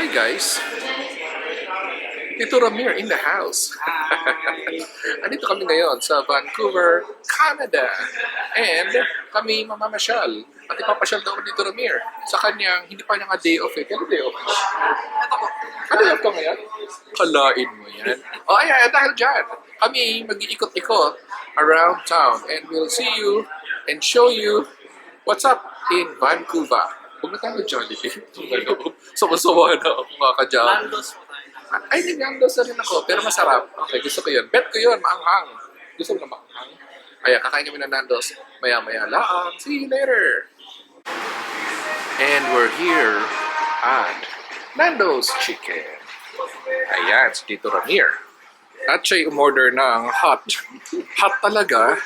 Hi guys! Ito Ramir in the house. Andito kami ngayon sa Vancouver, Canada. And kami mamamasyal. At ipapasyal daw dito Ramir sa kanyang, hindi pa niya nga day off eh. Kailan day off? Ano off ka ngayon? Kalain mo yan. O oh, ayan, dahil dyan, kami mag-iikot-ikot around town and we'll see you and show you what's up in Vancouver. Huwag na tayo Jollibee. Sumasawa na ako mga ka-Jollibee. Nandos po tayo. Ay, Nandos na rin ako, pero masarap. Okay, gusto ko yun. Bet ko yun, maanghang. Gusto mo na maanghang? Ayan, kakain kami ng Nandos. Maya-maya lang. See you later! And we're here at Nando's Chicken. Ayan, si Tito Ramir. At siya'y umorder ng hot. Hot talaga.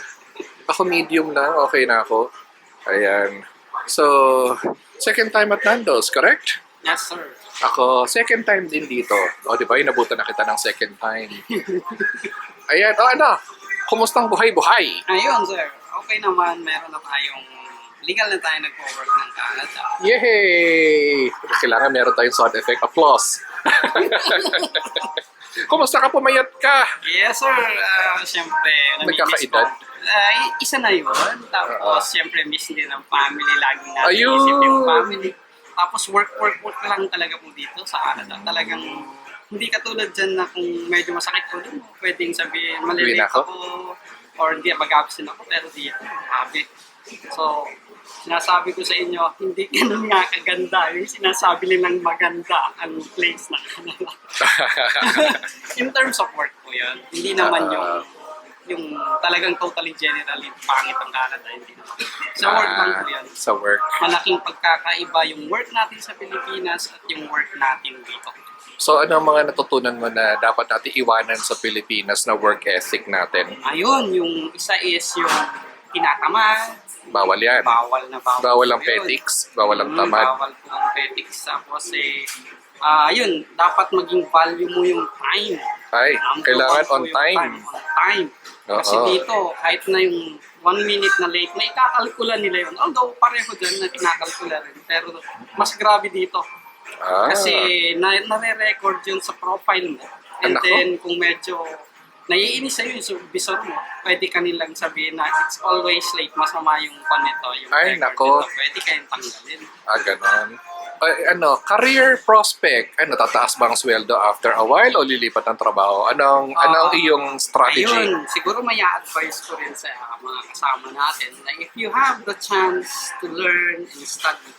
Ako medium lang, okay na ako. Ayan. So, second time at Nando's, correct? Yes, sir. Ako, second time din dito. O, di ba? Inabutan na kita ng second time. Ayan, o ano? Kumusta ang buhay-buhay? Ayun, sir. Okay naman. Meron na tayong legal na tayo nagpo-work ng Canada. Yay! Kailangan meron tayong sound effect. Applause! Kumusta ka? Pumayat ka? Yes, sir. Uh, Siyempre, namimiss Nagkakaedad? Ah, isa na yun. Tapos, Oo. siyempre, miss din ang family. Laging natin Ayun! isip yung family. Tapos, work, work, work lang talaga po dito sa Canada. Talagang, hindi katulad dyan na kung medyo masakit ko pwedeng sabihin, malilate ako? ako, or hindi, mag-absent ako, pero dito, habit. So, sinasabi ko sa inyo, hindi ganun nga kaganda. Yung sinasabi nilang maganda ang place na Canada. In terms of work po yun. Hindi naman yung yung talagang totally generally pangit ang Canada. Hindi naman. Sa work lang po yan. Sa work. Malaking pagkakaiba yung work natin sa Pilipinas at yung work natin dito. So, ano ang mga natutunan mo na dapat natin iwanan sa Pilipinas na work ethic natin? Ayun, yung isa is yung tinatamad, Bawal yan. bawal na bawal. Bawal ang po yun. petics, bawal ang Mm, tamad. Bawal po ang petics. Tapos eh, ah yun, dapat maging value mo yung time. Ay, Ang kailangan on yung time. On time. Kasi Oo. dito, kahit na yung one minute na late, may kakalkula nila yun. Although pareho dyan na kinakalkula rin. Pero mas grabe dito. Ah, Kasi na, nare-record yun sa profile mo. And Anak ko. then kung medyo naiinis sa'yo yung supervisor mo, pwede ka nilang sabihin na it's always late, masama yung pan nito, yung Ay, record nako. nito. Pwede kayong tanggalin. ah, ganon. Ay, ano, career prospect, ano, tataas ba ang sweldo after a while o lilipat ng trabaho? Anong, Ah, anong iyong strategy? Ayun, siguro may advice ko rin sa mga kasama natin na if you have the chance to learn and study,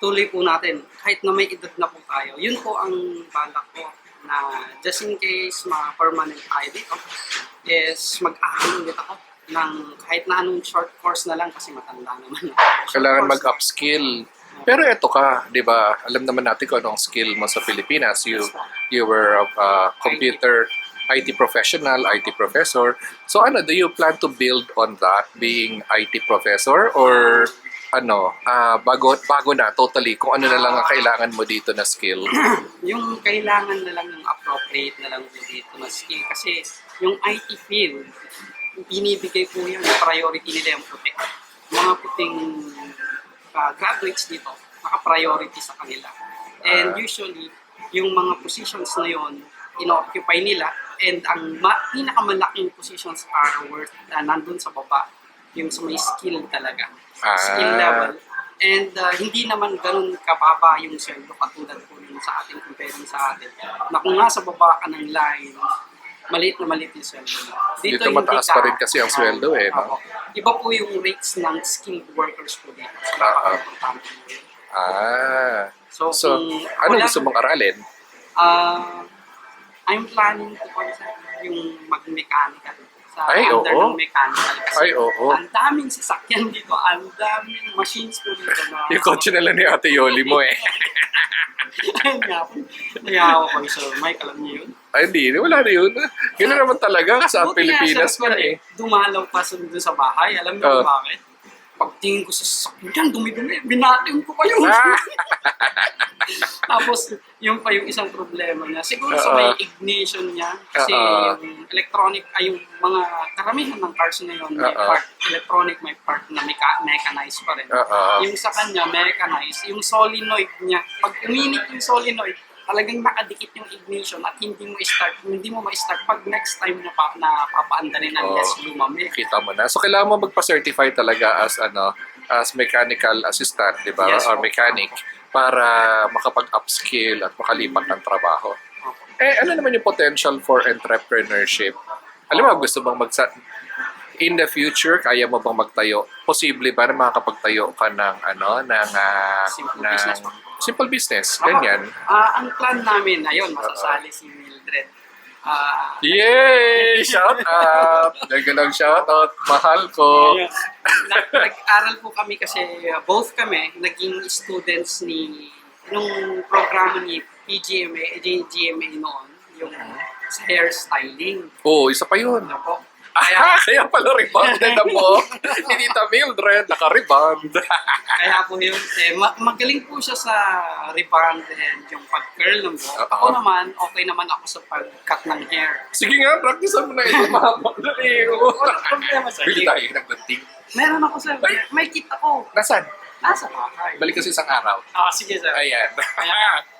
tuloy po natin. Kahit na may edad na po tayo, yun po ang balak ko na just in case ma-permanent tayo dito, is mag-aaral ulit ako ng kahit na anong short course na lang kasi matanda naman. Kailangan mag-upskill. Pero eto ka, di ba? Alam naman natin kung anong skill mo sa Pilipinas. You, you were a uh, computer IT professional, IT professor. So ano, do you plan to build on that, being IT professor? Or ano, ah, bago, bago na, totally, kung ano na lang ang kailangan mo dito na skill? yung kailangan na lang yung appropriate na lang dito na skill. Kasi yung IT field, binibigay po yung priority nila yung puti. Mga puting uh, graduates dito, naka-priority sa kanila. And Ah. usually, yung mga positions na yon ino-occupy nila and ang ma- pinakamalaking positions are worth uh, nandun sa baba yung sa may skill talaga Ah. skill level and uh, hindi naman ganun kababa yung sweldo katulad po yung sa atin comparing sa atin na kung nasa baba ka ng line maliit na maliit yung sweldo. Dito hindi mataas pa rin kasi ang sweldo eh, no? Iba po yung rates ng skilled workers po dito. So, Ah, ah. yun. Ah, So, so, kung ano gusto mong aralin? Ah, I'm planning to sa yung mag-mechanical sa Ay, under oo. ng mechanical kasi Ay, oo. ang daming sasakyan dito, ang daming machines po dito na Yung kotse na lang ni Ate Yoli mo eh. Ayun nga po. Nayawa ko Sir Mike, alam niyo yun? Ay, hindi. Wala na yun. Gano'n naman talaga kasi ang Buti nga, Pilipinas Sir, man eh. Dumalaw pa sa, dun sa bahay. Alam niyo Oo. kung bakit? Pagtingin ko sa sasakyan, dumi-dumi, binating ko pa yun. Tapos, yung pa yung isang problema niya. Siguro sa may ignition niya. Kasi yung electronic, ay yung mga karamihan ng cars ngayon, may Oo. part electronic, may part na mecha- mechanized pa rin. Oo. Yung sa kanya, mechanized, yung solenoid niya, pag uminit yung solenoid, talagang nakadikit yung ignition at hindi mo start, hindi mo ma-start pag next time na pa na papaandarin Oo. unless lumamig. Kita mo na. So, kailangan mo magpa-certify talaga as ano as mechanical assistant, di ba? Yes, Or mechanic para makapag-upskill at makalipat ng trabaho. Eh, ano naman yung potential for entrepreneurship? Alam mo, gusto bang magsa... In the future, kaya mo bang magtayo? Posible ba na makakapagtayo ka ng ano, ng, Simple ng business. Simple business, ganyan. ah, ang plan namin, ayun, masasali si Mildred. Ah, Yay! Shout out! Nagalang shout out. Mahal ko. Ayun. Nag- Nag-aral po kami kasi uh, both kami naging students ni nung programa ni PGMA, eh, GMA noon, yung sa hairstyling. Oo, oh, isa pa yun. Ano po? Kaya, Kaya, pala rebonded mo. Hindi ta Mildred, naka-rebond. kaya po yun, eh, ma- magaling po siya sa rebond and yung pag-curl ng buhok. Oo. Ako naman, okay naman ako sa pag-cut ng hair. Sige nga, practice mo na ito. Na eh. Wala problema sa Bili tayo ng gunting. Meron ako sir, may kit ako. Nasaan? Nasa bahay. Balik kasi isang araw. Ah, sige sir. Ayan.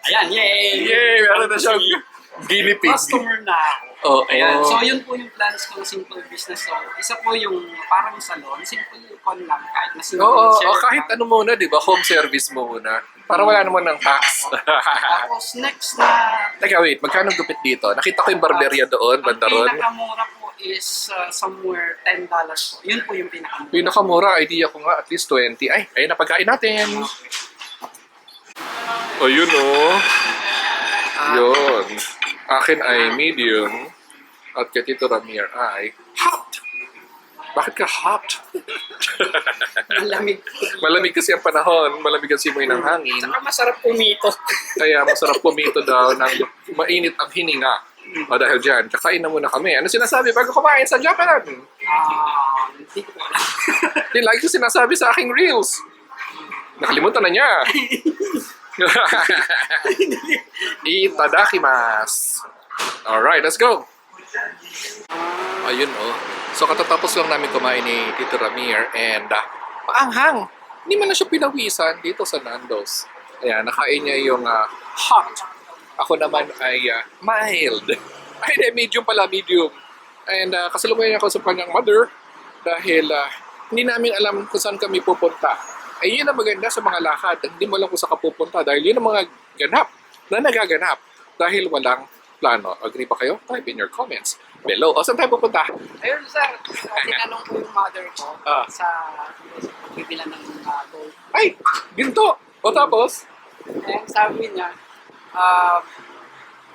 Ayan, yay! Yay! Meron na siyang guinea pig. Customer na ako. Oh, Ayan. oh. So, yun po yung plans ko simple business. So, isa po yung parang salon, simple con lang kahit na simple Oo, share oh, kahit ano muna, di ba? Home service mo muna. Para wala naman ng tax. Tapos, next na, Teka, wait. Magkano gupit dito? Nakita ko yung barberia doon, ang banda ron. pinakamura po is uh, somewhere $10 po. Yun po yung pinakamura. Pinakamura, idea ko nga, at least 20. Ay, ayun na pagkain natin. O, yun o. Ah, Yun. Akin ay medium. At kay Tito Ramir ay hot. Bakit ka hot? malamig. Malamig kasi ang panahon. Malamig ang simoy ng hangin. Saka masarap pumito. Kaya masarap pumito daw ng mainit ang hininga. O dahil dyan, kakain na muna kami. Ano sinasabi bago kumain sa Japan? Ah, hindi ko alam. Di lagi sinasabi sa aking reels. Nakalimutan na niya. Itadakimasu. Alright, let's go. Ayun oh. So katatapos lang namin kumain ni Tito Ramir and uh, paanghang. Hindi man na siya pinawisan dito sa Nando's. Ayan, nakain niya yung ah, hot. Ako naman ay ah, mild. Ay, hindi, medium pala, medium. And uh, kasalubay ako sa kanyang mother dahil ah, hindi namin alam kung saan kami pupunta. Ay, yun ang maganda sa mga lakad. Hindi mo alam kung saan ka pupunta dahil yun ang mga ganap na nagaganap dahil walang plano. Agree ba kayo? Type in your comments below. O, saan tayo pupunta? Ayun, sir. Uh, tinanong ko yung mother ko Ah. sa bibilan ng uh, gold. Ay! Ginto! O tapos? Eh, sabi niya, ah,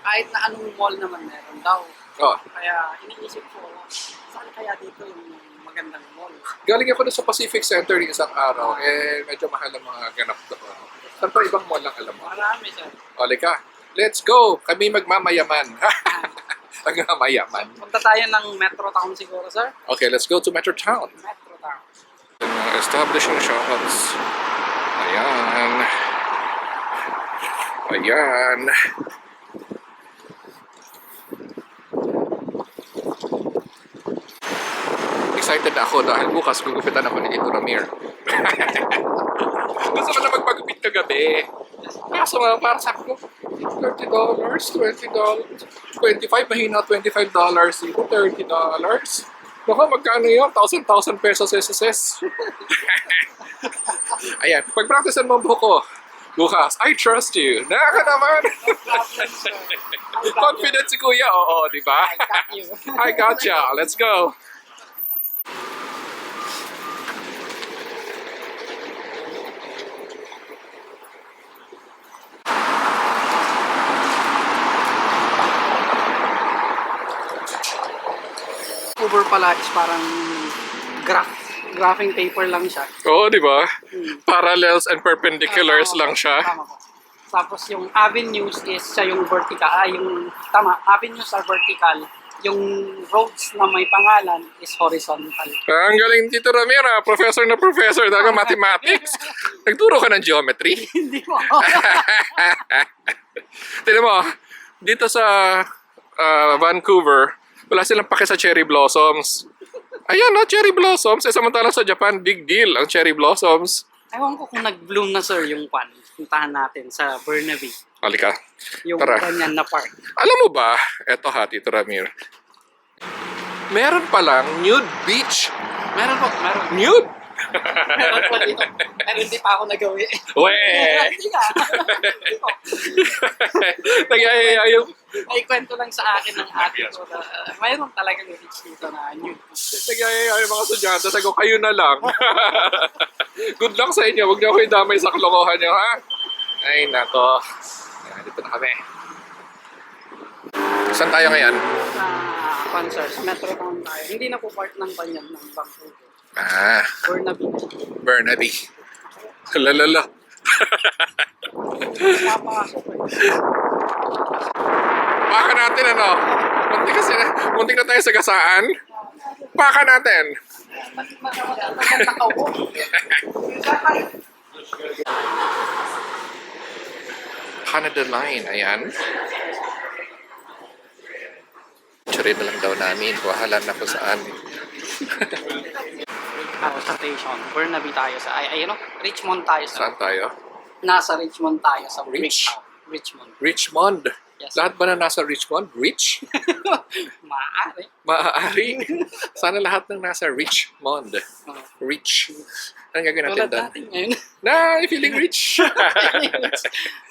kahit na anong mall naman meron daw. Oh, Kaya iniisip ko, saan kaya dito yung magandang mall? galing ako doon sa Pacific Center ng isang araw. Eh, medyo mahal ang mga ganap doon. Saan pa ibang mall lang alam mo? Marami, sir. O, lika. Let's go! Kami magmamayaman. magmamayaman. Punta tayo ng Metro Town siguro, sir. Okay, let's go to Metro Town. Metro Town. Mga establishing shops. Ayan. Ayan. Excited na ako dahil bukas gugupitan ako ni Tito Ramir. Gusto ko na magpagupit kagabi. Kaso nga, para sabi ko, $30, $20, 25 mahina, $25 dito, $30. Baka magkano yun? 1,000, 1,000 pesos SSS. Ayan, pag-practicean mo ang buhok ko. Bukas, I trust you. Naman. I got you. Confident si Kuya, oo, di ba? I got you. I gotcha. Let's go. Uber pala is parang graph, graphing paper lang siya. Oo, di ba? Hmm. Parallels and perpendiculars Ah, tama lang siya. Tama po. Tapos yung avenues is siya yung vertical. Ah, yung, tama, avenues are vertical. Yung roads na may pangalan is horizontal. Ah, Ang galing dito Ramira, professor na professor talaga mathematics. Nagturo ka ng geometry. Hindi mo. Tinan mo, dito sa ah, Vancouver, wala silang pake sa cherry blossoms. Ayan no, cherry blossoms. Eh, samantalang sa Japan, big deal ang cherry blossoms. Ewan ko kung nag-bloom na sir yung pan. Puntahan natin sa Burnaby. Halika. Yung Tara. ganyan na park. Alam mo ba, eto ha, Tito Ramir, meron palang nude beach. Meron po, meron. Nude? Meron po dito. Pero hindi pa ako nagawi. Weh! Hindi ka. Yung, May kwento lang sa akin ng ate ko na uh, mayroon talagang beach dito na new. nagyayaya yung mga estudyante. Sabi ko, kayo na lang. Good luck sa inyo. Huwag niyo ako idamay sa kalokohan niyo, ha? Ay, nako. Ayan, dito na kami. Saan tayo ngayon? Sa concerts, Metro Town tayo. Hindi na po part ng banyan ng Vancouver. Ah, Burnaby. Burnaby. Lalala. Paka natin ano? Muntik kasi na, muntik na tayo sa gasaan. Paka natin. Canada Line, ayan. Tsuri na lang daw namin. Wahala na kung saan. Ako sa station. Burnaby tayo sa, ay, ay, ano? Richmond tayo sa, Saan tayo? nasa Richmond tayo sa Rich? Richmond. Richmond. Yes. Lahat ba na nasa Richmond? Rich? Maaari. Maaari. Sana lahat ng nasa Richmond. Uh, Rich. Anong gagawin natin tulad doon? natin ngayon. Na, feeling rich.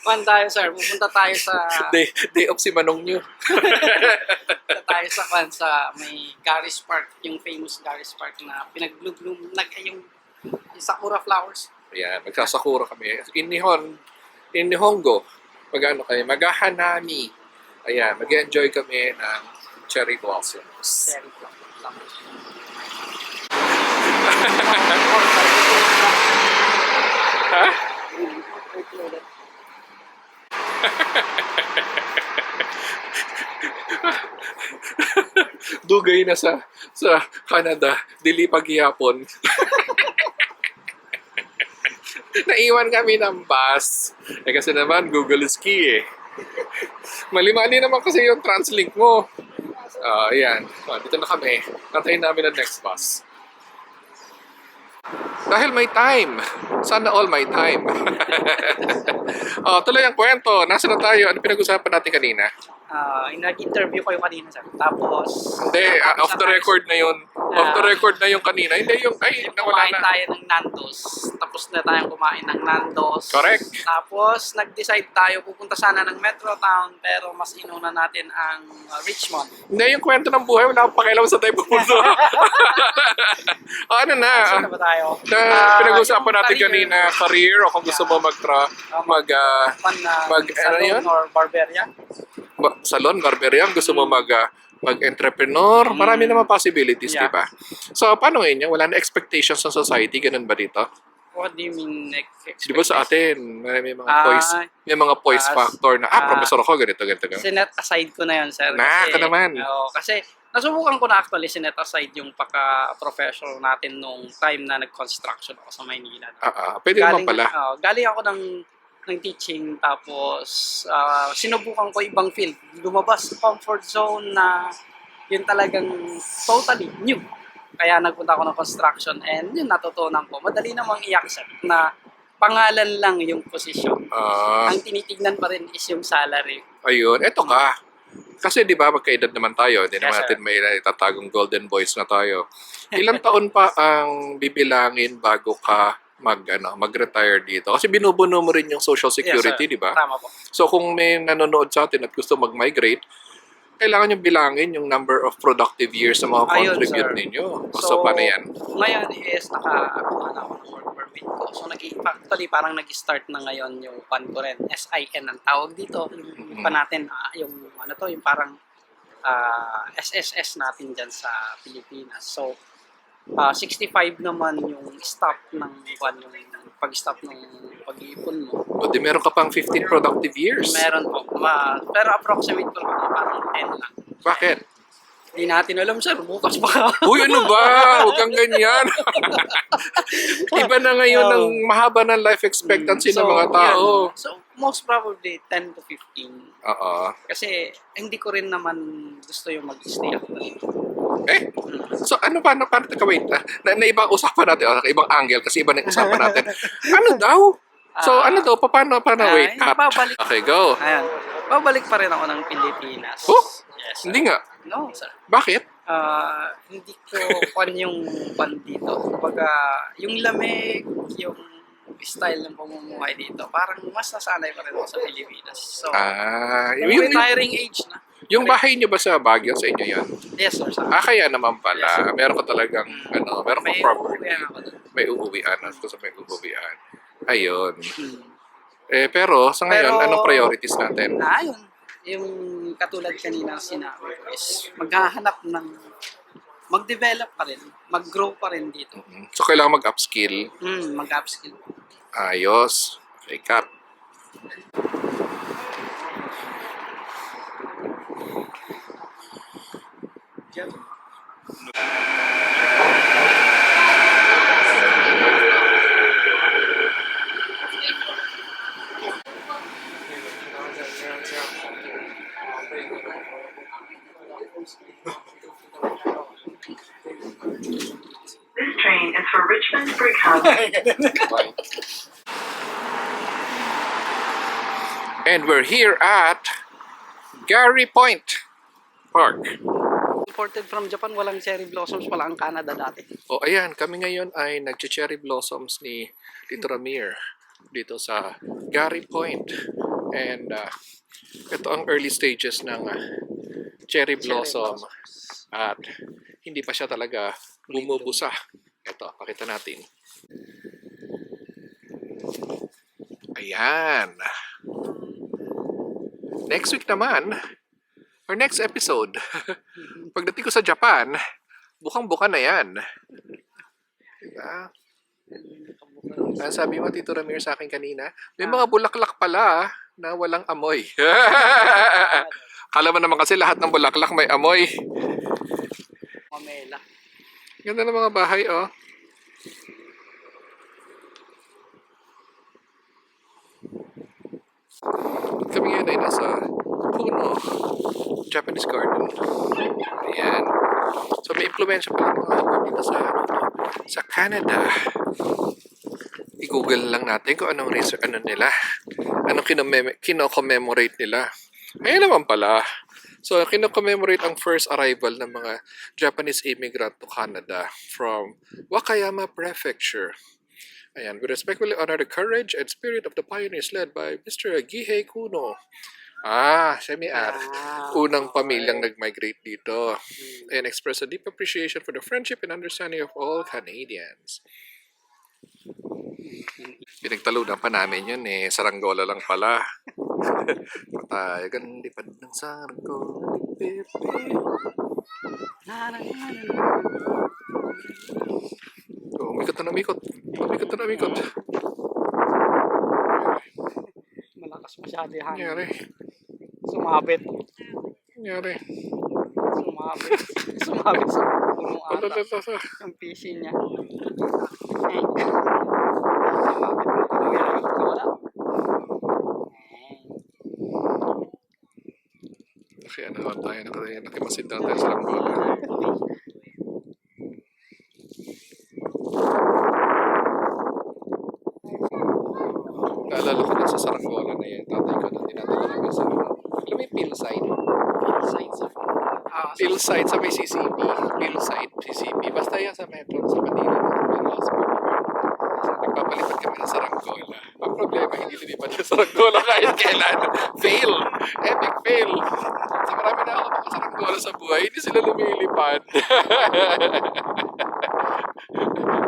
Man tayo, sir. Pupunta tayo sa day, day off si Manong nyo. Punta tayo sa kan sa may Gary's Park, yung famous Gary's Park na pinag-bloom nag yung, yung sakura flowers. Ayan, magsasakura kami. In Nihon, in Nihongo, mag-ano kami, maghahanami. Ayan, mag-enjoy kami ng cherry blossoms. Cherry. Ha? Dugay na sa sa Canada, dili paghihapon. Naiwan kami ng bus. Eh kasi naman, Google is key eh. Malimali naman kasi yung translink mo. Ah, ayan. Ah, dito na kami. Nantayin namin ang next bus. Dahil may time. Sana all may time. oh, tuloy ang kwento. Nasaan na tayo? Ano pinag-usapan natin kanina? Ah, nag-interview kayo kanina, sir. Tapos, Hindi, ah, off the record na yun. Off the record na yung kanina. Hindi, yung, ay, nawala kumain na. tayo ng Nandos. Tapos na tayong kumain ng Nandos. Correct. Tapos, nag-decide tayo pupunta sana ng Metro Town pero mas inuna natin ang ah, Richmond. Hindi, yung kwento ng buhay, wala akong pakialam sa tayo pupunta. ano na? Saan na ba tayo? na Ah, pinag-usapan yung natin career. kanina, career, o kung gusto mo mag-tra, Ah, mag, ah, Pan na Mag- ano yun? or barberia. ba- salon, barberia, gusto mo mag, ah, mag-entrepreneur, marami naman possibilities, Mm. Yeah. di ba? So, paano ngayon yan? Wala na expectations ng society, ganun ba dito? What do you mean? Like, Di ba sa atin, may may mga Ah, poise, may mga poise ah, factor na, ah, ah, professor ako, ganito, ganito, ganito. Sinet aside ko na yun, sir. Na, ka naman. Oo, kasi nasubukan ko na actually sinet aside yung paka-professional natin nung time na nag-construction ako sa Maynila. Ah, ah, pwede naman pala. oo, galing ako ng ng teaching tapos ah, sinubukan ko ibang field. Lumabas sa comfort zone na yun talagang totally new. Kaya nagpunta ako ng construction and yun natutunan ko. Madali namang i-accept na pangalan lang yung position. Ah, Ang tinitignan pa rin is yung salary. ayun, eto ka. Kasi di ba magkaedad naman tayo, hindi naman Yes, sir. natin may itatagong golden boys na tayo. Ilang taon pa ang bibilangin bago ka mag ano, mag-retire dito? Kasi binubuno mo rin yung social security, Yes, di ba? Tama po. So kung may nanonood sa atin at gusto mag-migrate, kailangan yung bilangin yung number of productive years na mga Ayun, contribute sir. ninyo. So, paano yan? Ngayon is nakakuha na ako ng work permit ko. So nag actually parang nag-start na ngayon yung pan ko rin. SIN ang tawag dito. Yung Mhm. pa natin, ah, yung ano to, yung parang ah, SSS natin dyan sa Pilipinas. So ah, 65 naman yung stop ng kwan yung pag-stop ng pag-iipon mo. O di meron ka pang 15 productive years. Meron po. Ma, pero approximate ko lang parang 10 lang. Bakit? Di natin alam, sir. Bukas pa. Uy, ano ba? Huwag kang ganyan. Iba na ngayon Oh. ang mahaba ng life expectancy ng So, mga tao. yan. So, most probably 10 to 15. Oo. Kasi hindi ko rin naman gusto yung mag-stay ako. Eh, so ano pa, ano pa, teka, wait, ah, na, na ibang usapan natin, oh, ibang angle, kasi iba na yung usapan natin. ano daw? So, Ah. ano daw, paano, paano, Ah, wait, cut. babalik. Okay, go. Ayan. Babalik pa rin ako ng Pilipinas. Oh, Yes. sir. Hindi nga. No, sir. Bakit? Ah, hindi ko pan yung pan dito. Kumbaga, yung lamig, yung style ng pamumuhay dito, parang mas nasanay pa rin ako sa Pilipinas. So, Ah, yung yung, retiring age na. yung bahay niyo ba sa Baguio, sa inyo yan? Yes, sir. Sa, Ah, kaya naman pala. Meron ko talagang, ano, meron ko may property. May uuwian. Ako sa may uuwian. Ayun. Hmm. Eh, pero, sa ngayon, Pero- anong priorities natin? Ah, yun. Yung katulad kanina sinabi ko is maghahanap ng mag-develop pa rin, mag-grow pa rin dito. Mm, So, kailangan mag-upskill. Hmm, mag-upskill. Ayos. Okay, cut. This train is for Richmond And we're here at Gary Point Park. Imported from Japan, walang cherry blossoms, wala ang Canada dati. O ayan, kami ngayon ay nag-cherry blossoms ni Tito Ramir dito sa Gary Point. And uh, ito ang early stages ng uh, cherry blossom. At hindi pa siya talaga bumubusa. Ito, pakita natin. Ayan. Next week naman, or next episode, pagdating ko sa Japan, bukang-buka na yan. Diba? Ah, sabi mo, Tito Ramir, sa akin kanina, may mga bulaklak pala ah, na walang amoy. Kala mo naman kasi lahat ng bulaklak may amoy. Mamela. Ganda ng mga bahay, oh. Kami ngayon ay nasa Puno, Japanese garden. Ayan. So may impluensya mga hanggang dito sa, sa Canada. I-google lang natin kung anong research, ano nila. Anong kino-commemorate nila. Ayun naman pala. So, kino-commemorate ang first arrival ng mga Japanese immigrant to Canada from Wakayama Prefecture. Ayan, we respectfully honor the courage and spirit of the pioneers led by Mr. Gihei Kuno. Ah, ar. Ah, Unang pamilyang nag-migrate dito. And express a deep appreciation for the friendship and understanding of all Canadians. Pinagtalunan pa namin yun eh. Saranggola lang pala. Patay, gandi pa ng saranggola. Pepe. Na, na, na, na. Oh, umikot na umikot. Umikot na umikot. Malakas masyado yung hangin. Nangyari. Sumabit. Nangyari. Sumabit. Sumabit sa punong ata. na sa Ang PC niya. Eh. Sumabit na talaga. Wala. Kaya naman tayo nakatayo. Nakimasid na tayo sa saranggola. Naalala ko dun sa saranggola na yun. Tatay ko doon dinadala kami sa ano. Alam mo yung pillside? Signs of... Ah, so, Hillside sa may CCP. Hillside, CCP. Basta yan sa metro, sa Manila. Nagpapalipat kami ng saranggola. Ang problema, hindi lilipat yung saranggola kahit kailan. fail! Epic fail! Sa marami na ako mga saranggola sa buhay, hindi sila lumilipad.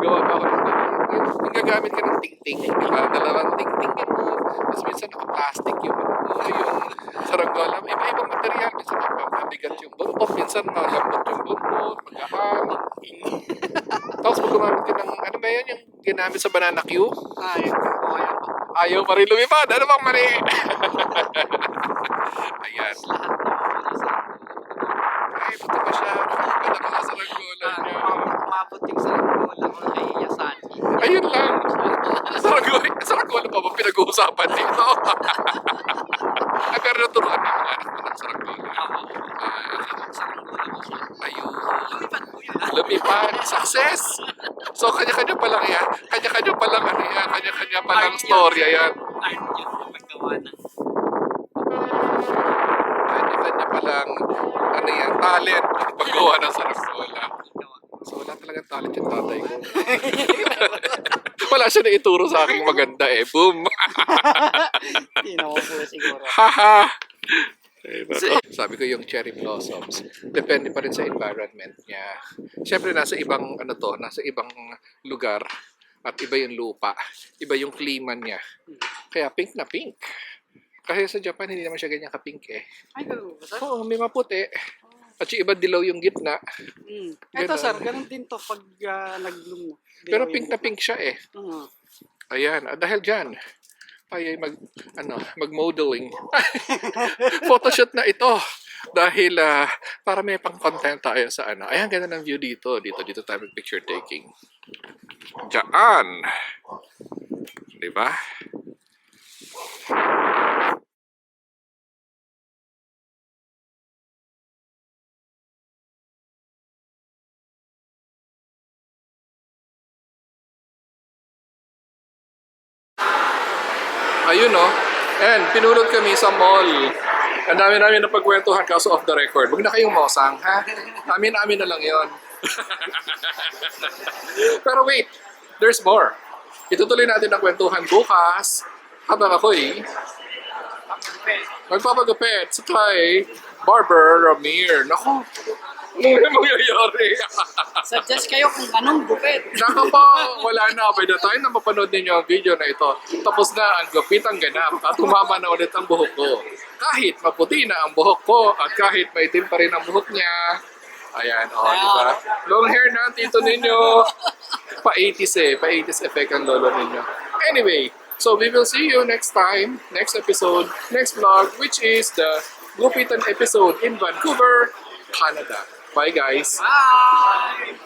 Gawa pa ako ng yung, yung gagamit ka ng ting-ting, di ba? Dalawang ting-ting yun mo. Tapos minsan naka-plastic yung, ano, yung saranggola. May iba-ibang material. Minsan mabigat yung buntot, minsan malambot yung buntot, maghahang. Tapos pag gumamit ka ng, ano ba yan, yung ginamit sa banana yun. Oh, yan. Ayaw pa rin lumipad. Ano bang mali? Ayan. Lahat ng mga nasa... Ay, buti pa siya. Usapan dito. Ay, pero naturuan mga anak mo ng saranggola. Ah, ayun. Lumipad po yun. ah. Lumipad. Success! So, kanya-kanya pa lang yan. Kanya-kanya pa lang ano yan. Kanya-kanya pa lang storya yan. Art yun yung paggawa ng Kanya-kanya pa lang ano yan, talent ang paggawa ng saranggola. So, wala talagang talent yung tatay ko. wala siya na ituro sa aking maganda eh. Boom! Hindi naman po siguro. Haha! Sabi ko yung cherry blossoms, depende pa rin sa environment niya. Siyempre nasa ibang ano to, nasa ibang lugar at iba yung lupa, iba yung klima niya. Kaya pink na pink. Kasi sa Japan hindi naman siya ganyan ka-pink eh. Ay? Oo, may maputi. At yung iba dilaw yung gitna. Mm. Ito, sir, ganun din to pag uh, nag-bloom na. Pero pink na pink siya eh. Mm. Ayan, at dahil dyan, ay mag, ano, mag-modeling. Photoshoot na ito. Dahil ah, para may pang-content tayo sa ano. Ayan, ganda ng view dito. Dito, dito tayo mag-picture taking. Diyan. Di Ayun no. And pinulot kami sa mall. Ang dami namin na pagkwentuhan kaso off the record. Huwag na kayong mosang, ha? Amin-amin na lang yon. Pero wait, there's more. Itutuloy natin ang kwentuhan bukas habang ako'y magpapagupit sa kay Barber Ramir. Nako, yung mangyayari? Suggest kayo kung anong bukit. Naka po, wala na. By the time na mapanood ninyo ang video na ito, tapos na ang gupit ang ganap at humama na ulit ang buhok ko. Kahit maputi na ang buhok ko at kahit maitim pa rin ang buhok niya. Ayan, oh, di ba? Long hair na ang tito ninyo. Pa-80s eh. Pa-80s effect ang lolo ninyo. Anyway, so we will see you next time, next episode, next vlog, which is the Gupitan episode in Vancouver, Canada. Bye, guys. Bye.